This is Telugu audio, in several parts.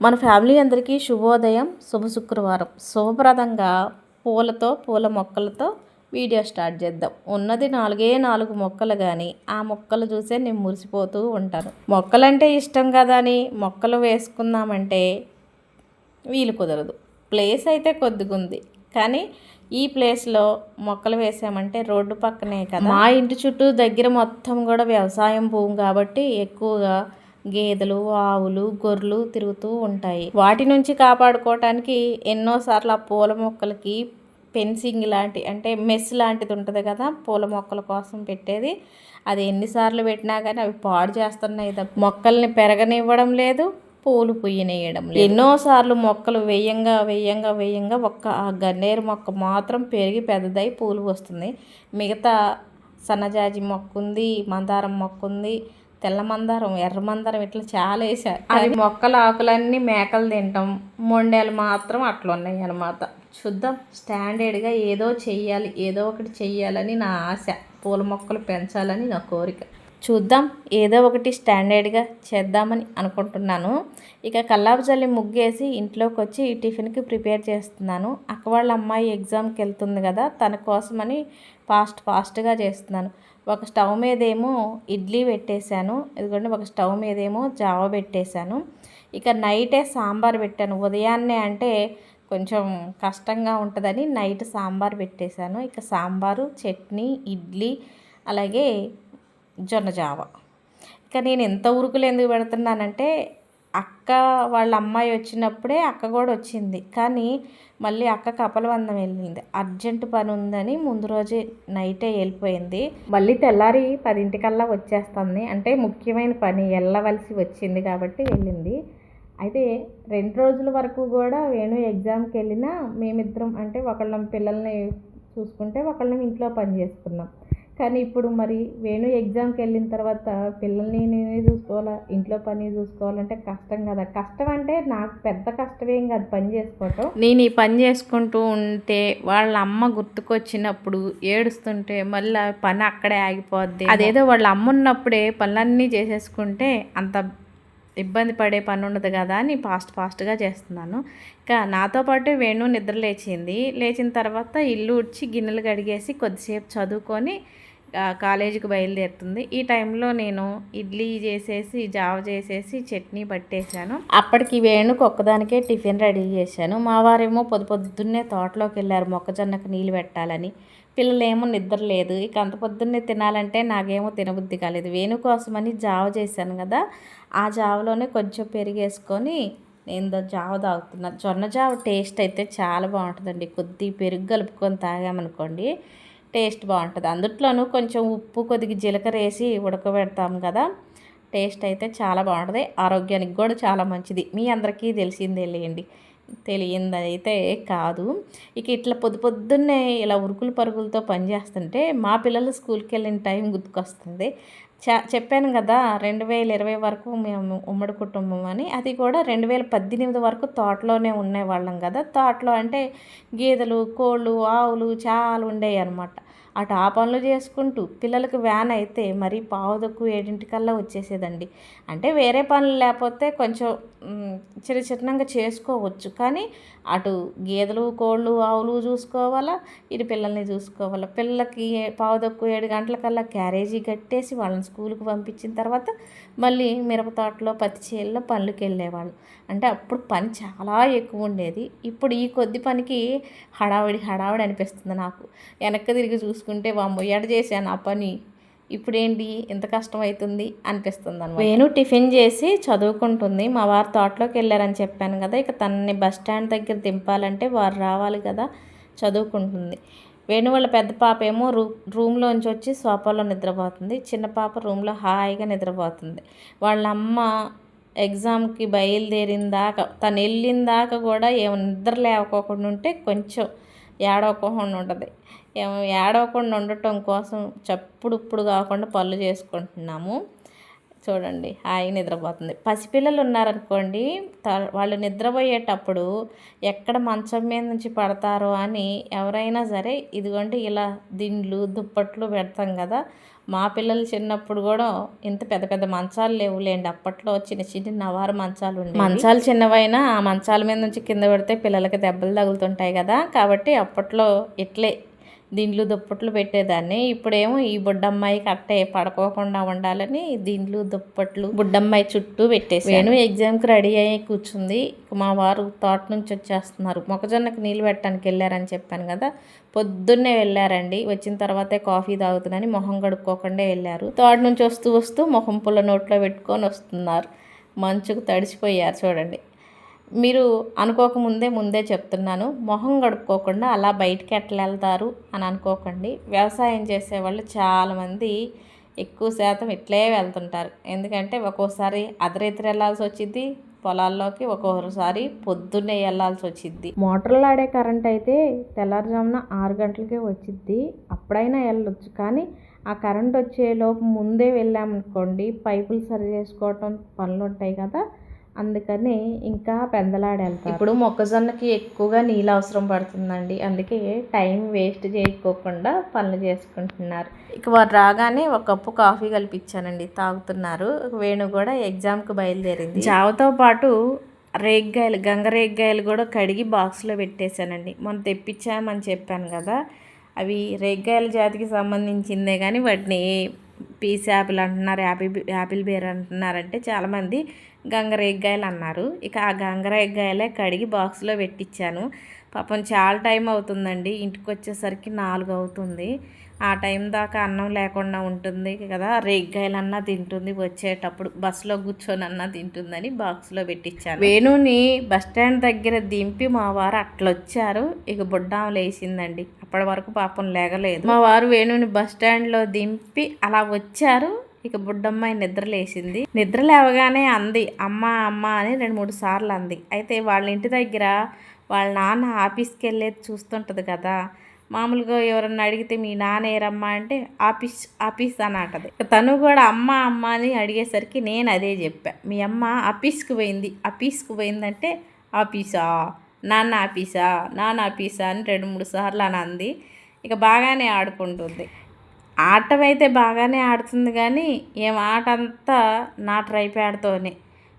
మన ఫ్యామిలీ అందరికీ శుభోదయం శుభ శుక్రవారం. శుభప్రదంగా పూలతో పూల మొక్కలతో వీడియో స్టార్ట్ చేద్దాం. ఉన్నది నాలుగే నాలుగు మొక్కలు కానీ ఆ మొక్కలు చూసే నేను మురిసిపోతూ ఉంటాను. మొక్కలంటే ఇష్టం కదా అని మొక్కలు వేసుకుందామంటే వీలు కుదరదు. ప్లేస్ అయితే కొద్దిగుంది. కానీ ఈ ప్లేస్లో మొక్కలు వేసామంటే రోడ్డు పక్కనే కదా. మా ఇంటి చుట్టూ దగ్గర మొత్తం కూడా వ్యవసాయం భూమి కాబట్టి ఎక్కువగా గేదెలు ఆవులు గొర్రెలు తిరుగుతూ ఉంటాయి. వాటి నుంచి కాపాడుకోవటానికి ఎన్నోసార్లు ఆ పూల మొక్కలకి ఫెన్సింగ్ లాంటి అంటే మెస్ లాంటిది ఉంటుంది కదా పూల మొక్కల కోసం పెట్టేది. అది ఎన్నిసార్లు పెట్టినా కానీ అవి పాడు చేస్తున్నాయి. మొక్కల్ని పెరగనివ్వడం లేదు పూలు పుయ్యనేయడం ఎన్నోసార్లు మొక్కలు వేయంగా వేయంగా వేయంగా ఒక్క ఆ గన్నేరు మొక్క మాత్రం పెరిగి పెద్దదై పూలు వస్తుంది. మిగతా సన్నజాజి మొక్క ఉంది మందారం మొక్క ఉంది తెల్ల మందారం ఎర్ర మందారం ఇట్లా చాలా వేసారు అది మొక్కల ఆకులన్నీ మేకలు తింటాం. మొండేలు మాత్రం అట్లా ఉన్నాయి అనమాట చూద్దాం స్టాండర్డ్గా ఏదో చెయ్యాలి ఏదో ఒకటి చెయ్యాలని నా ఆశ. పూల మొక్కలు పెంచాలని నా కోరిక. చూద్దాం. ఏదో ఒకటి స్టాండర్డ్గా చేద్దామని అనుకుంటున్నాను. ఇక కల్లాపుజల్లి ముగ్గేసి ఇంట్లోకి వచ్చి టిఫిన్కి ప్రిపేర్ చేస్తున్నాను. అక్క వాళ్ళ అమ్మాయి ఎగ్జామ్కి వెళ్తుంది కదా తన కోసమని ఫాస్ట్ ఫాస్ట్గా చేస్తున్నాను. ఒక స్టవ్ మీదేమో ఇడ్లీ పెట్టేశాను. ఎందుకంటే ఒక స్టవ్ మీదేమో జావ పెట్టేశాను. ఇక నైటే సాంబార్ పెట్టాను. ఉదయాన్నే అంటే కొంచెం కష్టంగా ఉంటుందని నైట్ సాంబార్ పెట్టేశాను. ఇక సాంబారు చట్నీ ఇడ్లీ అలాగే జొన్న జావ. ఇక నేను ఎంత ఉరుకులు ఎందుకు పెడుతున్నానంటే అక్క వాళ్ళ అమ్మాయి వచ్చినప్పుడే అక్క కూడా వచ్చింది. కానీ మళ్ళీ అక్క కపలబంధం వెళ్ళింది. అర్జెంట్ పని ఉందని ముందు రోజే నైటే వెళ్ళిపోయింది. మళ్ళీ తెల్లారి పదింటికల్లా వచ్చేస్తుంది. అంటే ముఖ్యమైన పని వెళ్ళవలసి వచ్చింది కాబట్టి వెళ్ళింది. అయితే రెండు రోజుల వరకు కూడా వేణు ఎగ్జామ్కి వెళ్ళినా మేమిద్దరం అంటే ఒకళ్ళం పిల్లల్ని చూసుకుంటే ఒకళ్ళని ఇంట్లో పని చేసుకున్నాం. కానీ ఇప్పుడు మరి వేణు ఎగ్జామ్కి వెళ్ళిన తర్వాత పిల్లల్ని నేనే చూసుకోవాలా? ఇంట్లో పని చూసుకోవాలంటే కష్టం కదా. కష్టం అంటే నాకు పెద్ద కష్టమేం కాదు పని చేసుకోవటం. నేను ఈ పని చేసుకుంటూ ఉంటే వాళ్ళ అమ్మ గుర్తుకొచ్చినప్పుడు ఏడుస్తుంటే మళ్ళీ పని అక్కడే ఆగిపోద్ది. అదేదో వాళ్ళ అమ్మ ఉన్నప్పుడే పనులన్నీ చేసేసుకుంటే అంత ఇబ్బంది పడే పని ఉండదు కదా అని ఫాస్ట్ ఫాస్ట్గా చేస్తున్నాను. ఇంకా నాతో పాటు వేణు నిద్ర లేచింది. లేచిన తర్వాత ఇల్లు ఉడ్చి గిన్నెలు కడిగేసి కొద్దిసేపు చదువుకొని కాలేజీకి బయలుదేరుతుంది. ఈ టైంలో నేను ఇడ్లీ చేసేసి జావ చేసేసి చట్నీ పట్టేశాను. అప్పటికి వేణుకు ఒక్కదానికే టిఫిన్ రెడీ చేశాను. మా వారేమో పొద్దు పొద్దున్నే తోటలోకి వెళ్ళారు మొక్కజొన్నకు నీళ్ళు పెట్టాలని. పిల్లలేమో నిద్ర లేదు. ఇక అంత పొద్దున్నే తినాలంటే నాకేమో తినబుద్ధి కాలేదు. వేణు కోసమని జావ చేశాను కదా ఆ జావలోనే కొంచెం పెరిగేసుకొని నేను జావ తాగుతున్నాను జొన్న జావ టేస్ట్ అయితే చాలా బాగుంటుందండి. కొద్ది పెరుగు కలుపుకొని తాగామనుకోండి టేస్ట్ బాగుంటుంది. అందుట్లోనూ కొంచెం ఉప్పు కొద్దిగా జీలకర్ర వేసి ఉడకబెడతాం కదా టేస్ట్ అయితే చాలా బాగుంటుంది. ఆరోగ్యానికి కూడా చాలా మంచిది. మీ అందరికీ తెలిసిందే లేండి తెలియందైతే కాదు. ఇక ఇట్లా పొద్దు పొద్దున్నే ఇలా ఉరుకులు పరుగులతో పనిచేస్తుంటే మా పిల్లలు స్కూల్కి వెళ్ళిన టైం గుర్తుకొస్తుంది. చెప్పాను కదా రెండు వేల ఇరవై వరకు మేము ఉమ్మడి కుటుంబం అని. అది కూడా రెండు వేల పద్దెనిమిది వరకు తోటలోనే ఉండేవాళ్ళం కదా. తోటలో అంటే గేదెలు కోళ్ళు ఆవులు చాలా ఉండేవి అనమాట అటు ఆ పనులు చేసుకుంటూ పిల్లలకు వ్యాన్ అయితే మరి పావుదక్కు ఏడింటికల్లా వచ్చేసేదండి. అంటే వేరే పనులు లేకపోతే కొంచెం చిన్న చిన్నంగా చేసుకోవచ్చు. కానీ అటు గేదెలు కోళ్ళు ఆవులు చూసుకోవాలా ఇటు పిల్లల్ని చూసుకోవాలా. పిల్లలకి పావుదక్కు ఏడు గంటలకల్లా క్యారేజీ కట్టేసి వాళ్ళని స్కూల్కి పంపించిన తర్వాత మళ్ళీ మిరప తోటలో పత్తి చేలలో పనులకి వెళ్ళేవాళ్ళు. అంటే అప్పుడు పని చాలా ఎక్కువ ఉండేది. ఇప్పుడు ఈ కొద్ది పనికి హడావిడి హడావిడి అనిపిస్తుంది నాకు. వెనక్కి తిరిగి చూసుకుంటే వామ్మో ఎడ చేశాను ఆ పని? ఇప్పుడేంటి? ఎంత కష్టం అవుతుంది అనిపిస్తుంది అనమాట నేను టిఫిన్ చేసి చదువుకుంటుంది. మా వారు తోటలోకి వెళ్ళారని చెప్పాను కదా ఇక తనని బస్ స్టాండ్ దగ్గర దింపాలంటే వారు రావాలి కదా చదువుకుంటుంది. వేణు వాళ్ళ పెద్ద పాప ఏమో రూ రూమ్లోంచి వచ్చి సోఫాలో నిద్రపోతుంది. చిన్న పాప రూమ్లో హాయిగా నిద్రపోతుంది. వాళ్ళ అమ్మ ఎగ్జామ్కి బయలుదేరిన దాకా తను వెళ్ళిన దాకా కూడా ఏమో నిద్ర లేవకోకుండా ఉంటే కొంచెం ఏడవకుండా ఉంటుంది ఏడవకుండా ఉండటం కోసం చప్పుడు ఇప్పుడు కాకుండా పళ్ళు చేసుకుంటున్నాము. చూడండి హాయి నిద్రపోతుంది. పసిపిల్లలు ఉన్నారనుకోండి వాళ్ళు నిద్రపోయేటప్పుడు ఎక్కడ మంచం మీద నుంచి పడతారో అని ఎవరైనా సరే ఇదిగోండి ఇలా దిండ్లు దుప్పట్లు పెడతాం కదా మా పిల్లలు చిన్నప్పుడు కూడా ఇంత పెద్ద పెద్ద మంచాలు లేవులేండి. అప్పట్లో చిన్న చిన్న నవారు మంచాలు ఉండే మంచాలు చిన్నవైనా ఆ మంచాల మీద నుంచి కింద పెడితే పిల్లలకి దెబ్బలు తగులుతుంటాయి కదా. కాబట్టి అప్పట్లో ఇట్లే దిండ్లు దుప్పట్లు పెట్టేదాన్ని. ఇప్పుడేమో ఈ బుడ్డమ్మాయి కట్టే పడుకోకుండా ఉండాలని దిండ్లు దుప్పట్లు బుడ్డమ్మాయి చుట్టూ పెట్టేసి నేను ఎగ్జామ్కి రెడీ అయ్యి కూర్చుంది. మా వారు తోట నుంచి వచ్చేస్తున్నారు. మొక్కజొన్నకి నీళ్ళు పెట్టడానికి వెళ్ళారని చెప్పాను కదా. పొద్దున్నే వెళ్ళారండి. వచ్చిన తర్వాతే కాఫీ తాగుతుందని మొహం కడుక్కోకుండా వెళ్ళారు. తోట నుంచి వస్తూ వస్తూ మొహం పుల్ల నోట్లో పెట్టుకొని వస్తున్నారు. మంచుకు తడిసిపోయారు చూడండి. మీరు అనుకోకముందే ముందే చెప్తున్నాను. మొహం గడుపుకోకుండా అలా బయటికి ఎట్లా వెళ్తారు అని అనుకోకండి. వ్యవసాయం చేసేవాళ్ళు చాలామంది ఎక్కువ శాతం ఇట్లే వెళ్తుంటారు. ఎందుకంటే ఒక్కోసారి అర్ధరాత్రి వెళ్ళాల్సి వచ్చింది పొలాల్లోకి ఒక్కొక్కసారి పొద్దున్నే వెళ్ళాల్సి వచ్చింది మోటార్లు ఆడే కరెంట్ అయితే తెల్లారుజామున ఆరు గంటలకే వచ్చింది అప్పుడైనా వెళ్ళొచ్చు. కానీ ఆ కరెంట్ వచ్చే లోపు ముందే వెళ్ళామనుకోండి పైపులు సరి చేసుకోవటం పనులు ఉంటాయి కదా. అందుకని ఇంకా పెందలాడి వెళ్తారు ఇప్పుడు మొక్కజొన్నకి ఎక్కువగా నీళ్ళు అవసరం పడుతుందండి. అందుకే టైం వేస్ట్ చేయకోకుండా పనులు చేసుకుంటున్నారు. ఇక వారు రాగానే ఒక కప్పు కాఫీ కల్పించానండి తాగుతున్నారు. వేణు కూడా ఎగ్జామ్కి బయలుదేరింది. జావతో పాటు రేగ్గాయలు గంగరేగ్గాయలు కూడా కడిగి బాక్స్లో పెట్టేశానండి. మొన్న తెప్పించామని చెప్పాను కదా అవి రేగ్గాయల జాతికి సంబంధించిందే కానీ వాటిని పీస్ యాపిల్ అంటున్నారు యాపిల్ యాపిల్ బేర్ అంటున్నారంటే చాలామంది గంగరేగ్గాయలు అన్నారు ఇక ఆ గంగరేగ్గాయలే కడిగి బాక్స్లో పెట్టించాను పాపం చాలా టైం అవుతుందండి. ఇంటికి వచ్చేసరికి నాలుగు అవుతుంది. ఆ టైం దాకా అన్నం లేకుండా ఉంటుంది కదా. రేగ్గాయలన్నా తింటుంది. వచ్చేటప్పుడు బస్సులో కూర్చొని అన్నా తింటుందని బాక్స్లో పెట్టించాను వేణుని బస్ స్టాండ్ దగ్గర దింపి మా వారు అట్లొచ్చారు. ఇక బుడ్డాం లేచిందండి. అప్పటి వరకు పాపం లేగలేదు. మా వారు వేణుని బస్ స్టాండ్లో దింపి అలా వచ్చారు. ఇక బుడ్డమ్మాయి నిద్ర లేచింది. నిద్ర లేవగానే అంది అమ్మ అమ్మ అని రెండు మూడు సార్లు అంది. అయితే వాళ్ళ ఇంటి దగ్గర వాళ్ళ నాన్న ఆఫీస్కి వెళ్ళేది చూస్తుంటుంది కదా. మామూలుగా ఎవరన్నా అడిగితే మీ నాన్న ఏరమ్మా అంటే ఆఫీస్ ఆఫీస్ అని అంటది తను కూడా అమ్మ అమ్మ అని అడిగేసరికి నేను అదే చెప్పా. మీ అమ్మ ఆఫీస్కి పోయింది. ఆఫీస్కి పోయిందంటే ఆఫీసా? నాన్న ఆఫీసా? నాన్న ఆఫీసా? అని రెండు మూడు సార్లు అని అంది. ఇక బాగానే ఆడుకుంటుంది. ఆడటం అయితే బాగానే ఆడుతుంది కానీ ఏం ఆట అంతా నా ట్రైప్యాడ్తోనే.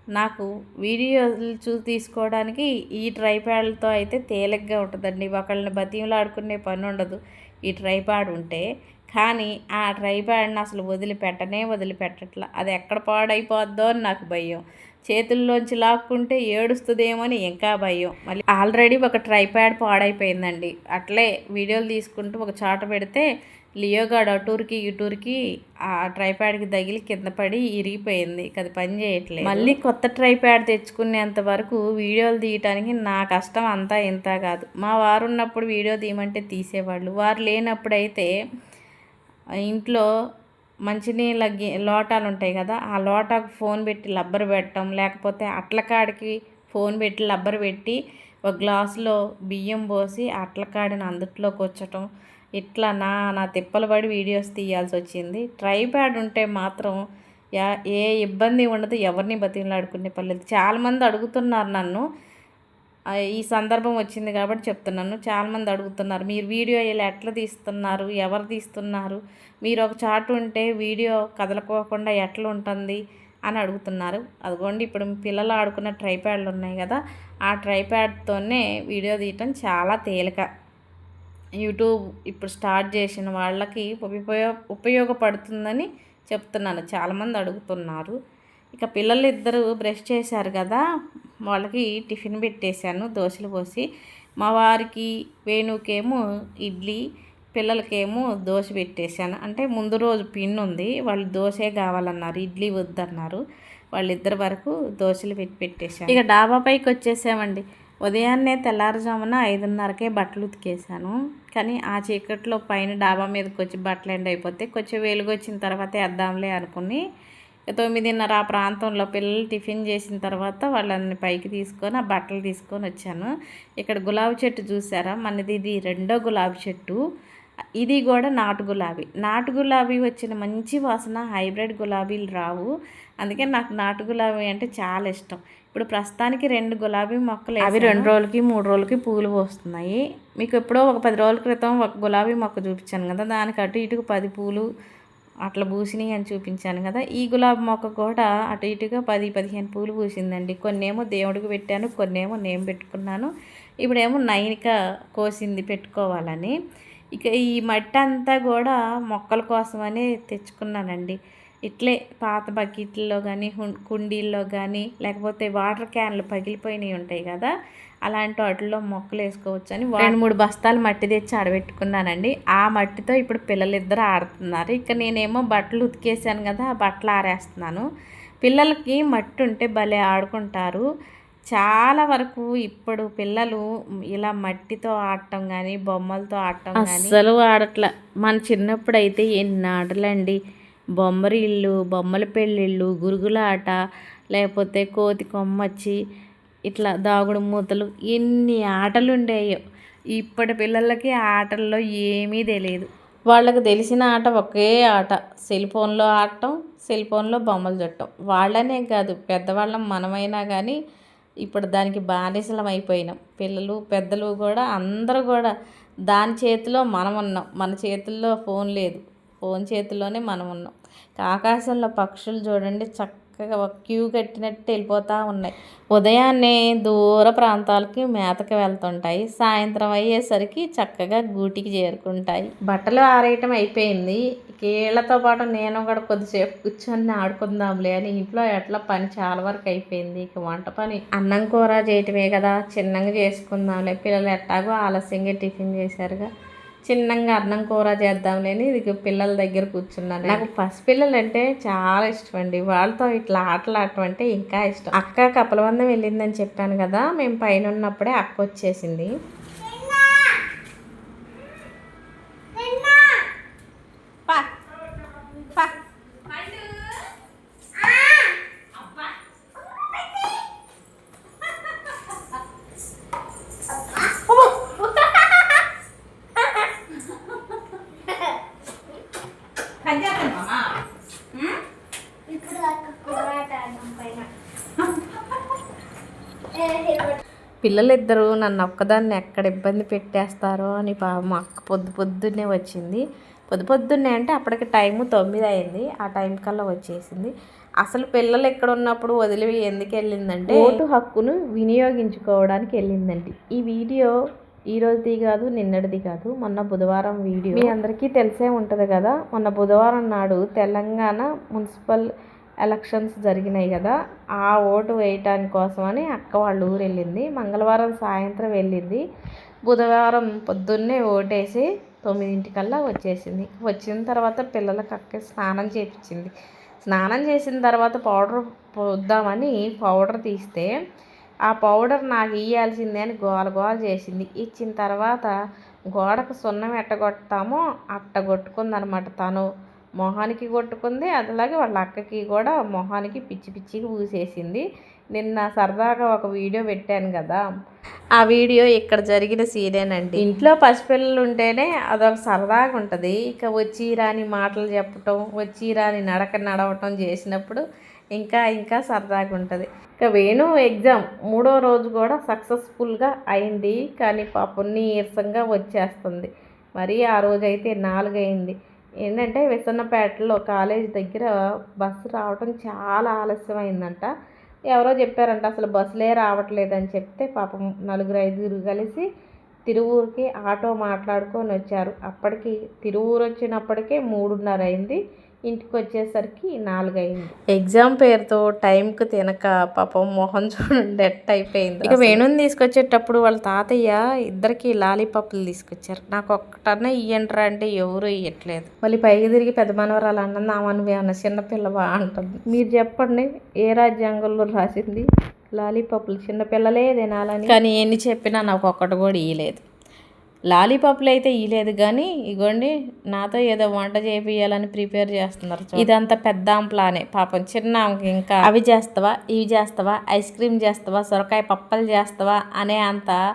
నాకు వీడియోలు చూసి తీసుకోవడానికి ఈ ట్రైప్యాడ్లతో అయితే తేలిగ్గా ఉంటుందండి. ఒకళ్ళని బతీములాడుకునే పని ఉండదు ఈ ట్రైప్యాడ్ ఉంటే. కానీ ఆ ట్రైప్యాడ్ని అసలు వదిలిపెట్టనే వదిలిపెట్టట్లా. అది ఎక్కడ పాడైపోద్దో అని నాకు భయం. చేతుల్లోంచి లాక్కుంటే ఏడుస్తుందేమో అని ఇంకా భయం. మళ్ళీ ఆల్రెడీ ఒక ట్రైప్యాడ్ పాడైపోయిందండి. అట్లే వీడియోలు తీసుకుంటూ ఒక చాట పెడితే లియోగాడు అటూరికి ఇటూరికి ఆ ట్రైప్యాడ్కి తగిలి కింద పడి ఇరిగిపోయింది. అది పని చేయట్లేదు. మళ్ళీ కొత్త ట్రైప్యాడ్ తెచ్చుకునేంత వరకు వీడియోలు తీయటానికి నా కష్టం అంతా ఇంత కాదు. మా వారు ఉన్నప్పుడు వీడియో తీయమంటే తీసేవాళ్ళు. వారు లేనప్పుడైతే ఇంట్లో మంచినీళ్ళ గి లోటాలు ఉంటాయి కదా ఆ లోటాకు ఫోన్ పెట్టి లబ్బర్ పెట్టడం లేకపోతే అట్లకాడికి ఫోన్ పెట్టి లబ్బర్ పెట్టి ఒక గ్లాసులో బియ్యం పోసి అట్లకాడిని అందుట్లో కూర్చటం ఇట్లా నా నా తిప్పలు పడి వీడియోస్ తీయాల్సి వచ్చింది ట్రైప్యాడ్ ఉంటే మాత్రం యా ఏ ఇబ్బంది ఉండదు. ఎవరిని బతిమలాడుకునే పర్లేదు చాలామంది అడుగుతున్నారు నన్ను. ఈ సందర్భం వచ్చింది కాబట్టి చెప్తున్నాను. చాలామంది అడుగుతున్నారు మీరు వీడియో ఇలా ఎట్లా తీస్తున్నారు? ఎవరు తీస్తున్నారు? మీరు ఒక చాటు ఉంటే వీడియో కదలకోకుండా ఎట్లా ఉంటుంది? అని అడుగుతున్నారు. అదిగోండి ఇప్పుడు పిల్లలు ఆడుకున్న ట్రైప్యాడ్లు ఉన్నాయి కదా. ఆ ట్రైప్యాడ్తోనే వీడియో తీయటం చాలా తేలిక. యూట్యూబ్ ఇప్పుడు స్టార్ట్ చేసిన వాళ్ళకి ఉపయోగ ఉపయోగపడుతుందని చెప్తున్నాను. చాలామంది అడుగుతున్నారు. ఇక పిల్లలు ఇద్దరు బ్రష్ చేశారు కదా వాళ్ళకి టిఫిన్ పెట్టేశాను దోశలు పోసి. మా వారికి వేణుకేమో ఇడ్లీ పిల్లలకేమో దోశ పెట్టేశాను. అంటే ముందు రోజు పిన్ ఉంది వాళ్ళు దోశే కావాలన్నారు ఇడ్లీ వద్దన్నారు. వాళ్ళిద్దరి వరకు దోశలు పెట్టి పెట్టేశాను. ఇక డాబా పైకి వచ్చేసామండి. ఉదయాన్నే తెల్లారుజామున ఐదున్నరకే బట్టలు ఉతికేసాను కానీ ఆ చీకట్లో పైన డాబా మీదకి వచ్చి బట్టలు ఎండ్ అయిపోతే కొంచెం వెలుగు వచ్చిన తర్వాత వేద్దాంలే అనుకుని తొమ్మిదిన్నర ఆ ప్రాంతంలో పిల్లలు టిఫిన్ చేసిన తర్వాత వాళ్ళని పైకి తీసుకొని ఆ బట్టలు తీసుకొని వచ్చాను. ఇక్కడ గులాబీ చెట్టు చూసారా మనది ఇది రెండో గులాబీ చెట్టు. ఇది కూడా నాటు గులాబీ. నాటు గులాబీ వచ్చిన మంచి వాసన హైబ్రిడ్ గులాబీలు రావు. అందుకే నాకు నాటు గులాబీ అంటే చాలా ఇష్టం. ఇప్పుడు ప్రస్తుతానికి రెండు గులాబీ మొక్కలు అవి రెండు రోజులకి మూడు రోజులకి పూలు పోస్తున్నాయి. మీకు ఎప్పుడో ఒక పది రోజుల క్రితం ఒక గులాబీ మొక్క చూపించాను కదా దానికి అటు ఇటుకు పది పూలు అట్లా పూసినాయి అని చూపించాను కదా. ఈ గులాబీ మొక్క కూడా అటు ఇటుగా పది పదిహేను పూలు పూసిందండి. కొన్నేమో దేవుడికి పెట్టాను కొన్నేమో నేను పెట్టుకున్నాను. ఇప్పుడేమో నైనిక కోసింది పెట్టుకోవాలని. ఇక ఈ మట్టి అంతా కూడా మొక్కల కోసమని తెచ్చుకున్నానండి. ఇట్లే పాత బకెట్లో కానీ కుండీల్లో కానీ లేకపోతే వాటర్ క్యాన్లు పగిలిపోయినవి ఉంటాయి కదా అలాంటి వాటిల్లో మొక్కలు వేసుకోవచ్చు అని రెండు మూడు బస్తాలు మట్టి తెచ్చి ఆడబెట్టుకున్నానండి ఆ మట్టితో ఇప్పుడు పిల్లలిద్దరు ఆడుతున్నారు. ఇక నేనేమో బట్టలు ఉతికేసాను కదా ఆ బట్టలు ఆరేస్తున్నాను. పిల్లలకి మట్టి ఉంటే భలే ఆడుకుంటారు. చాలా వరకు ఇప్పుడు పిల్లలు ఇలా మట్టితో ఆడటం కానీ బొమ్మలతో ఆడటం కానీ అస్సలు ఆడట్లా. మన చిన్నప్పుడు అయితే ఎన్ని ఆటలండి బొమ్మరి ఇల్లు బొమ్మల పెళ్ళిళ్ళు గురుగుల ఆట లేకపోతే కోతి కొమ్మచ్చి ఇట్లా దాగుడు మూతలు ఎన్ని ఆటలు ఉండేయో ఇప్పటి పిల్లలకి ఆటల్లో ఏమీ తెలియదు వాళ్ళకు తెలిసిన ఆట ఒకే ఆట. సెల్ ఫోన్లో ఆడటం సెల్ ఫోన్లో బొమ్మలు చుట్టం వాళ్ళనే కాదు పెద్దవాళ్ళం మనమైనా కానీ ఇప్పుడు దానికి బానిసలం అయిపోయినాం పిల్లలు పెద్దలు కూడా అందరూ కూడా దాని చేతిలో మనం ఉన్నాం మన చేతుల్లో ఫోన్ లేదు. ఫోన్ చేతిలోనే మనం ఉన్నాం ఆకాశంలో పక్షులు చూడండి చక్కగా ఒక క్యూ కట్టినట్టు వెళ్ళిపోతూ ఉన్నాయి. ఉదయాన్నే దూర ప్రాంతాలకి మేతకి వెళ్తుంటాయి. సాయంత్రం అయ్యేసరికి చక్కగా గూటికి చేరుకుంటాయి. బట్టలు ఆరేయటం అయిపోయింది. కీళ్ళతో పాటు నేను కూడా కొద్దిసేపు కూర్చొని ఆడుకుందాంలే అని ఇంట్లో ఎట్లా పని చాలా వరకు అయిపోయింది. ఇక వంట పని అన్నం కూర చేయటమే కదా చిన్నగా చేసుకుందాంలే. పిల్లలు ఎట్టాగో ఆలస్యంగా టిఫిన్ చేశారుగా. చిన్నంగా అన్నం కూర చేద్దాంలేని ఇది పిల్లల దగ్గర కూర్చున్నాను. నాకు పసిపిల్లలు అంటే చాలా ఇష్టం అండి వాళ్ళతో ఇట్లా ఆటలు ఆడటం అంటే ఇంకా ఇష్టం. అక్క కపలబంధం వెళ్ళిందని చెప్పాను కదా మేము పైన ఉన్నప్పుడే అక్క వచ్చేసింది. పిల్లలిద్దరూ నన్ను ఒక్కదాన్ని ఎక్కడ ఇబ్బంది పెట్టేస్తారో అని పాపం అక్క పొద్దు పొద్దున్నే వచ్చింది. పొద్దు పొద్దున్నే అంటే అప్పటికి టైము తొమ్మిది అయింది. ఆ టైం కల్లా వచ్చేసింది. అసలు పిల్లలు ఎక్కడ ఉన్నప్పుడు వదిలి ఎందుకు వెళ్ళిందంటే ఓటు హక్కును వినియోగించుకోవడానికి వెళ్ళిందండి. ఈ వీడియో ఈ రోజుది కాదు నిన్నటిది కాదు మొన్న బుధవారం వీడియో. మీ అందరికీ తెలిసే ఉంటుంది కదా మొన్న బుధవారం నాడు తెలంగాణ మున్సిపల్ ఎలక్షన్స్ జరిగినాయి కదా ఆ ఓటు వేయటానికి కోసమని అక్క వాళ్ళ ఊరు వెళ్ళింది. మంగళవారం సాయంత్రం వెళ్ళింది. బుధవారం పొద్దున్నే ఓటేసి తొమ్మిదింటికల్లా వచ్చేసింది. వచ్చిన తర్వాత పిల్లలకు అక్క స్నానం చేయించింది స్నానం చేసిన తర్వాత పౌడర్ పోద్దామని పౌడర్ తీస్తే ఆ పౌడర్ నాకు ఇయ్యాల్సిందే అని గోల గోల చేసింది. ఇచ్చిన తర్వాత గోడకు సున్నం ఎట్టగొడతామో అట్ట కొట్టుకుందనమాట తను. మొహానికి కొట్టుకుంది. అలాగే వాళ్ళ అక్కకి కూడా మొహానికి పిచ్చి పిచ్చికి పూసేసింది నిన్న సరదాగా ఒక వీడియో పెట్టాను కదా. ఆ వీడియో ఇక్కడ జరిగిన సీనేనండి. ఇంట్లో పసిపిల్లలు ఉంటేనే అదొక సరదాగా ఉంటుంది. ఇక వచ్చి రాని మాటలు చెప్పటం వచ్చి రాని నడక నడవటం చేసినప్పుడు ఇంకా ఇంకా సరదాగా ఉంటుంది. ఇక వేణు ఎగ్జామ్ మూడో రోజు కూడా సక్సెస్ఫుల్గా అయింది. కానీ పాపం నీరసంగా వచ్చేస్తుంది. మరి ఆ రోజు అయితే నాలుగు అయింది ఏంటంటే విసన్నపేటలో కాలేజ్ దగ్గర బస్సు రావటం చాలా ఆలస్యమైందంట. ఎవరో చెప్పారంట అసలు బస్సులే రావట్లేదని చెప్తే పాపం నలుగురు ఐదుగురు కలిసి తిరువూరుకి ఆటో మాట్లాడుకొని వచ్చారు. అప్పటికి తిరువూరు వచ్చినప్పటికే మూడున్నర అయింది. ఇంటికి వచ్చేసరికి నాలుగైంది. ఎగ్జామ్ పేరుతో టైంకి తినక పాపం మొహం చూడండి ఎట్ అయిపోయింది ఇక వేణుని తీసుకొచ్చేటప్పుడు వాళ్ళ తాతయ్య ఇద్దరికి లాలీపాప్లు తీసుకొచ్చారు. నాకు ఒక్కటన్నా ఇయ్యంట్రా అంటే ఎవరు ఇయ్యట్లేదు. మళ్ళీ పైకి తిరిగి పెద్ద మనవరాలు ఆమెను ఏమన్నా చిన్నపిల్ల అంటుంది. మీరు చెప్పండి ఏ రాజ్యాంగంలో రాసింది? లాలీపాప్లు చిన్నపిల్లలే తినాలని. కానీ ఎన్ని చెప్పినా నాకు ఒక్కటి కూడా ఇయ్యలేదు. లాలీపాప్లు అయితే ఇలేదు కానీ ఇగోండి నాతో ఏదో వంట చేపియాలని ప్రిపేర్ చేస్తున్నారు ఇదంతా పెద్ద ప్లానే. పాపం చిన్న ఇంకా అవి చేస్తావా? ఇవి చేస్తావా? ఐస్ క్రీమ్ చేస్తావా? సొరకాయ పప్పలు చేస్తావా? అనే అంత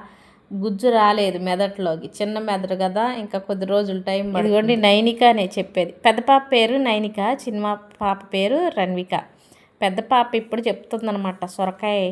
గుజ్జు రాలేదు మెదడులోకి చిన్న మెదడు కదా ఇంకా కొద్ది రోజులు టైం ఇదిగోండి నైనిక అనే చెప్పేది. పెద్ద పాప పేరు నైనిక చిన్న పాప పేరు రణ్విక. పెద్ద పాప ఇప్పుడు చెప్తుందనమాట సొరకాయ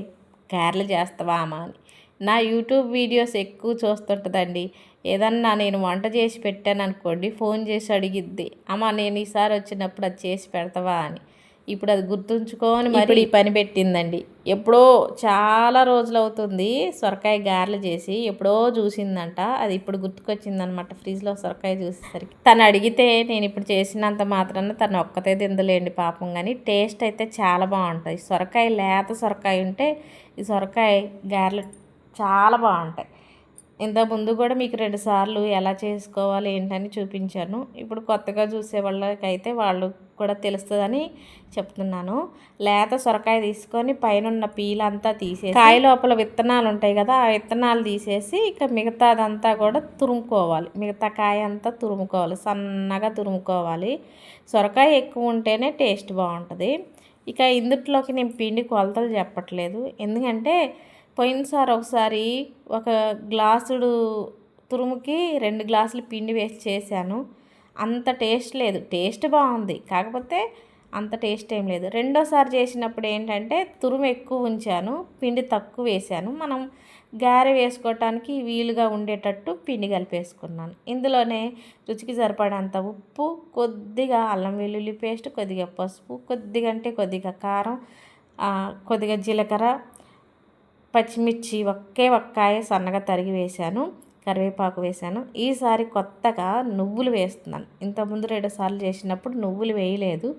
గారెలు చేస్తావా అమ్మ అని. నా యూట్యూబ్ వీడియోస్ ఎక్కువ చూస్తుంటుందండి. ఏదన్నా నేను వంట చేసి పెట్టాను అనుకోండి ఫోన్ చేసి అడిగిద్ది అమ్మ నేను ఈసారి వచ్చినప్పుడు అది చేసి పెడతావా? అని. ఇప్పుడు అది గుర్తుంచుకొని మరి ఈ పని పెట్టిందండి. ఎప్పుడో చాలా రోజులు అవుతుంది సొరకాయ గారెలు చేసి ఎప్పుడో చూసిందంట అది ఇప్పుడు గుర్తుకొచ్చిందనమాట ఫ్రిడ్జ్లో సొరకాయ చూసేసరికి. తను అడిగితే నేను ఇప్పుడు చేసినంత మాత్రాన తను ఒక్కతే తిందలేండి పాపం కానీ టేస్ట్ అయితే చాలా బాగుంటుంది. సొరకాయ లేత సొరకాయ ఉంటే ఈ సొరకాయ గారెలు చాలా బాగుంటాయి. ఇంతకుముందు ముందు కూడా మీకు రెండు సార్లు ఎలా చేసుకోవాలి ఏంటని చూపించాను. ఇప్పుడు కొత్తగా చూసే వాళ్ళకైతే వాళ్ళు కూడా తెలుస్తుందని చెప్తున్నాను. లేత సొరకాయ తీసుకొని పైన ఉన్న పీలంతా తీసేసి కాయ లోపల విత్తనాలు ఉంటాయి కదా ఆ విత్తనాలు తీసేసి ఇక మిగతాదంతా కూడా తురుముకోవాలి. మిగతా కాయ అంతా తురుముకోవాలి సన్నగా తురుముకోవాలి. సొరకాయ ఎక్కువ ఉంటేనే టేస్ట్ బాగుంటుంది. ఇక ఇందుట్లోకి నేను పిండి కొలతలు చెప్పట్లేదు. ఎందుకంటే పోయినసారి ఒకసారి ఒక గ్లాసుడు తురుముకి రెండు గ్లాసులు పిండి వేసి చేశాను. అంత టేస్ట్ లేదు. టేస్ట్ బాగుంది. కాకపోతే అంత టేస్ట్ ఏం లేదు. రెండోసారి చేసినప్పుడు ఏంటంటే తురుము ఎక్కువ ఉంచాను. పిండి తక్కువ వేసాను మనం గారె వేసుకోవటానికి వీలుగా ఉండేటట్టు పిండి కలిపేసుకున్నాను. ఇందులోనే రుచికి సరిపడంత ఉప్పు కొద్దిగా అల్లం వెల్లుల్లి పేస్ట్ కొద్దిగా పసుపు కొద్దిగా అంటే కొద్దిగా కారం కొద్దిగా జీలకర్ర పచ్చిమిర్చి ఒకే ఒక్కాయ సన్నగా తరిగి వేశాను కరివేపాకు వేశాను. ఈసారి కొత్తగా నువ్వులు వేస్తున్నాను. ఇంతకుముందు రెండు సార్లు చేసినప్పుడు నువ్వులు వేయలేదు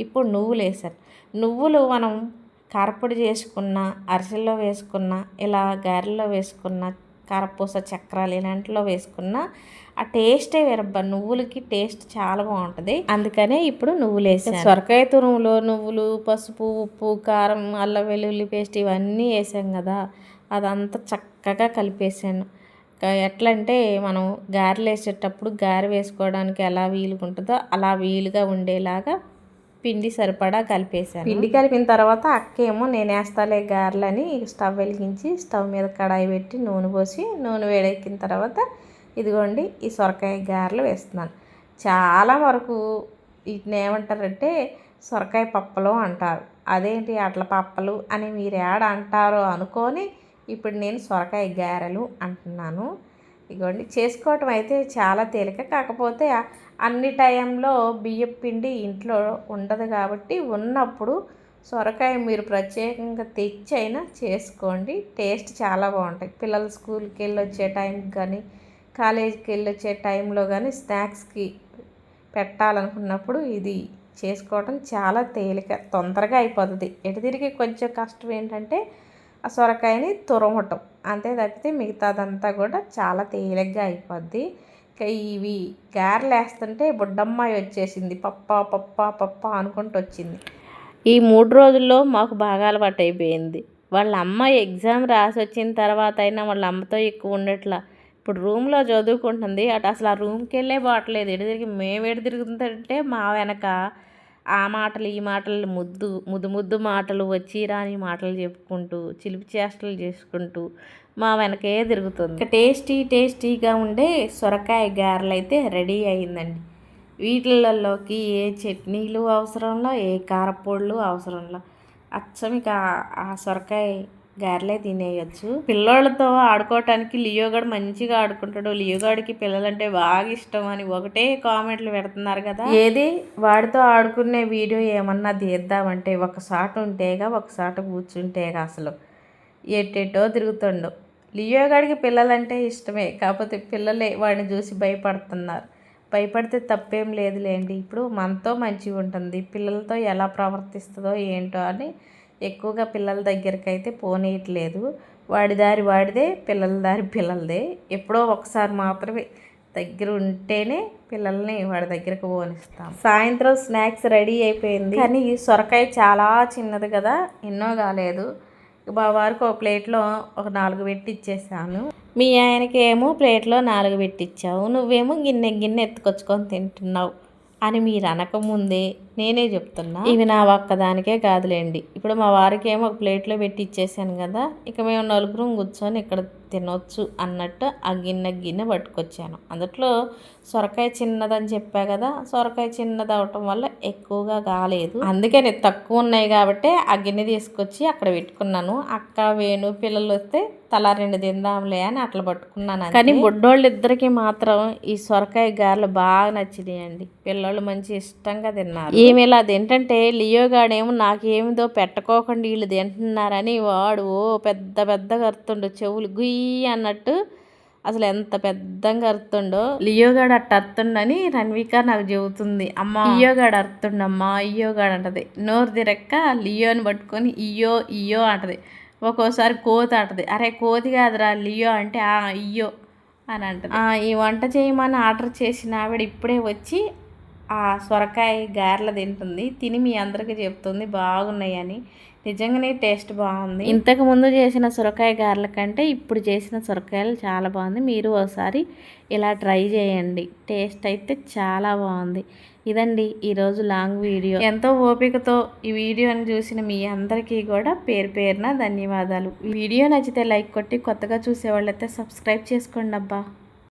ఇప్పుడు నువ్వులు వేసాను నువ్వులు మనం కారపొడి చేసుకున్న అరిసెల్లో వేసుకున్న ఇలా గారెల్లో వేసుకున్న కారపూస చక్రాలు ఇలాంటిలో వేసుకున్న ఆ టేస్టే వేరబ్బా నువ్వులకి టేస్ట్ చాలా బాగుంటుంది. అందుకనే ఇప్పుడు నువ్వులు వేసాను. సొరకాయ తురుములో నువ్వులు పసుపు ఉప్పు కారం అల్లం వెల్లుల్లి పేస్ట్ ఇవన్నీ వేసాం కదా అదంతా చక్కగా కలిపేసాను. ఎట్లా అంటే మనం గారెలు వేసేటప్పుడు గారె వేసుకోవడానికి ఎలా వీలుగా ఉంటుందో అలా వీలుగా ఉండేలాగా పిండి సరిపడా కలిపేసాను పిండి కలిపిన తర్వాత అక్కేమో నేను వేస్తాలే గారెలని స్టవ్ వెలిగించి స్టవ్ మీద కడాయి పెట్టి నూనె పోసి నూనె వేడెక్కిన తర్వాత ఇదిగోండి ఈ సొరకాయ గారెలు వేస్తున్నాను. చాలా వరకు వీటిని ఏమంటారంటే సొరకాయ పప్పలు అంటారు. అదేంటి అట్ల పప్పలు అని మీరు ఏడ అంటారో అనుకొని ఇప్పుడు నేను సొరకాయ గారెలు అంటున్నాను. ఇదిగోండి చేసుకోవటం అయితే చాలా తేలిక కాకపోతే అన్ని టైంలో బియ్యం పిండి ఇంట్లో ఉండదు కాబట్టి ఉన్నప్పుడు సొరకాయ మీరు ప్రత్యేకంగా తెచ్చి అయినా చేసుకోండి. టేస్ట్ చాలా బాగుంటాయి. పిల్లలు స్కూల్కి వెళ్ళి వచ్చే టైంకి కానీ కాలేజీకి వెళ్ళి వచ్చే టైంలో కానీ స్నాక్స్కి పెట్టాలనుకున్నప్పుడు ఇది చేసుకోవటం చాలా తేలిక తొందరగా అయిపోతుంది. ఎటు తిరిగి కొంచెం కష్టం ఏంటంటే ఆ సొరకాయని తురమటం. అంతే తప్పితే మిగతాదంతా కూడా చాలా తేలిగ్గా అయిపోద్ది. ఇవి గారెలు వేస్తుంటే బుడ్డమ్మాయి వచ్చేసింది. పప్ప పప్ప పప్ప అనుకుంటూ వచ్చింది. ఈ మూడు రోజుల్లో మాకు బాగా అలవాటు అయిపోయింది వాళ్ళ అమ్మ ఎగ్జామ్ రాసి వచ్చిన తర్వాత అయినా వాళ్ళ అమ్మతో ఎక్కువ ఉండట్లా. ఇప్పుడు రూమ్లో చదువుకుంటుంది. అటు అసలు ఆ రూమ్కి వెళ్ళే బాటలేదు. ఎటు తిరిగి మేము ఎటు తిరుగుతుందంటే మా వెనక ఆ మాటలు ఈ మాటలు ముద్దు ముద్దు ముద్దు మాటలు వచ్చి రాని మాటలు చెప్పుకుంటూ చిలిపి చేష్టలు చేసుకుంటూ మా వెనకే తిరుగుతుంది. టేస్టీ టేస్టీగా ఉండే సొరకాయ గారెలు అయితే రెడీ అయిందండి వీటిలలోకి ఏ చట్నీలు అవసరంలో ఏ కారపొడులు అవసరంలో అచ్చం ఇక ఆ సొరకాయ గారెలే తినేయచ్చు. పిల్లోళ్ళతో ఆడుకోవటానికి లియోగాడు మంచిగా ఆడుకుంటాడు. లియోగాడికి పిల్లలంటే బాగా ఇష్టం అని ఒకటే కామెంట్లు పెడుతున్నారు కదా. ఏది? వాడితో ఆడుకునే వీడియో ఏమన్నా తీద్దామంటే ఒకసాట ఉంటేగా ఒకసాట కూర్చుంటేగా అసలు. ఎట్టెటో తిరుగుతుండు. లియోగాడికి పిల్లలంటే ఇష్టమే. కాకపోతే పిల్లలే వాడిని చూసి భయపడుతున్నారు. భయపడితే తప్పేం లేదులేండి. ఇప్పుడు మనతో మంచిగా ఉంటుంది పిల్లలతో ఎలా ప్రవర్తిస్తుందో ఏంటో అని ఎక్కువగా పిల్లల దగ్గరికి అయితే పోనీయట్లేదు. వాడి దారి వాడిదే పిల్లల దారి పిల్లలదే. ఎప్పుడో ఒకసారి మాత్రమే దగ్గర ఉంటేనే పిల్లల్ని వాడి దగ్గరకు పోనిస్తాం. సాయంత్రం స్నాక్స్ రెడీ అయిపోయింది. కానీ సొరకాయ చాలా చిన్నది కదా ఎన్నో కాలేదు. మా వారికి ఒక ప్లేట్లో ఒక నాలుగు పెట్టి ఇచ్చేసాను. మీ ఆయనకి ఏమో ప్లేట్లో నాలుగు పెట్టించావు నువ్వేమో గిన్నె గిన్నె ఎత్తుకొచ్చుకొని తింటున్నావు అని మీరు అనకముందే నేనే చెప్తున్నా. ఇవి నా ఒక్కదానికే కాదులేండి. ఇప్పుడు మా వారికి ఏమో ఒక ప్లేట్లో పెట్టి ఇచ్చేసాను కదా ఇక మేము నలుగురం కూర్చొని ఇక్కడ తినొచ్చు అన్నట్టు ఆ గిన్నె గిన్నె పట్టుకొచ్చాను. అందులో సొరకాయ చిన్నదని చెప్పా కదా సొరకాయ చిన్నది అవటం వల్ల ఎక్కువగా కాలేదు. అందుకే నేను తక్కువ ఉన్నాయి కాబట్టి ఆ గిన్నె తీసుకొచ్చి అక్కడ పెట్టుకున్నాను. అక్క వేణు పిల్లలు వస్తే తలా రెండు తిందాంలే అని అట్లా పట్టుకున్నాను కానీ బుడ్డోళ్ళు ఇద్దరికి మాత్రం ఈ సొరకాయ గారెలు బాగా నచ్చినాయండి. పిల్లలు మంచి ఇష్టంగా తిన్నారు. ఏమి ఇలా తింటంటే లియోగాడేమో నాకేమిదో పెట్టుకోకండి వీళ్ళు తింటున్నారని వాడు ఓ పెద్ద పెద్దగా అరుతుండు చెవులు గుయ్యి అన్నట్టు. అసలు ఎంత పెద్దంగా అరుతుండో లియోగాడు అట్ట అరుతుండని రణ్విక నాకు చెబుతుంది అమ్మ. ఇయోగాడు అరుతుండమ్మా ఇయోగాడు అంటది. నోరు తిరక్క లియోని పట్టుకొని ఇయ్యో ఇయ్యో అంటది. ఒక్కోసారి కోతి అంటది. అరే కోతి కాదురా లియో అంటే ఆ ఇయ్యో అని అంటది. ఈ వంట చేయమని ఆర్డర్ చేసిన ఆవిడ ఇప్పుడే వచ్చి ఆ సొరకాయ గారెలు తింటుంది. తిని మీ అందరికీ చెప్తుంది. బాగున్నాయని నిజంగానే టేస్ట్ బాగుంది. ఇంతకు ముందు చేసిన సొరకాయ గారెల కంటే ఇప్పుడు చేసిన సొరకాయలు చాలా బాగుంది. మీరు ఒకసారి ఇలా ట్రై చేయండి. టేస్ట్ అయితే చాలా బాగుంది. ఇదండి ఈరోజు లాంగ్ వీడియో. ఎంతో ఓపికతో ఈ వీడియోని చూసిన మీ అందరికీ కూడా పేరు పేరున ధన్యవాదాలు. వీడియో నచ్చితే లైక్ కొట్టి కొత్తగా చూసేవాళ్ళైతే సబ్స్క్రైబ్ చేసుకోండి అబ్బా.